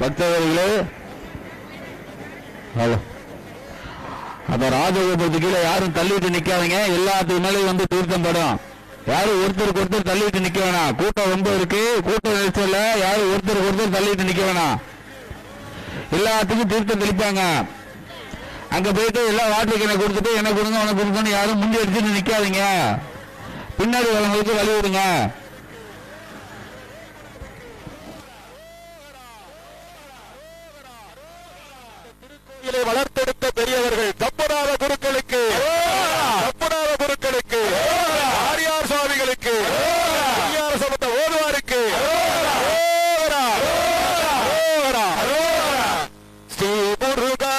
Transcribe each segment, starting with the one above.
பக்தர்களே ஹலோ. அந்த ராஜகோபுரத்து கீழே யாரும் தள்ளிட்டு நிக்காதீங்க. எல்லாத்துக்கு மேலே வந்து தீர்த்தம் படும். யாரும் ஒருத்தருக்கு ஒருத்தர் தள்ளிட்டு நிக்க வேணாம். கூட்டம் ரொம்ப இருக்கு. கூட்டம் நெரிசல்ல யாரும் ஒருத்தருக்கு ஒருத்தர் தள்ளிட்டு நிக்க வேணாம். எல்லாத்துக்கும் தீர்த்தம் தெளிப்பாங்க. அங்க போயிட்டு எல்லாம் வாட்டருக்கு கேனை கொடுத்துட்டு என்ன கொடுங்க உனக்கு கொடுங்கன்னு யாரும் முந்தி எடுத்துட்டு நிக்காதீங்க. பின்னாடி வரவங்களுக்கு வழி விடுங்க உலகிலே வளர்த்தெடுத்த பெரியவர்கள் தப்படாத குருக்களுக்கு தப்படாத குருக்களுக்கு ஆரியார் சுவாமிகளுக்கு ஓதுவாருக்கு ஸ்ரீ முருகா.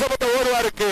பிரகாசப்பட்ட ஓடுவாருக்கு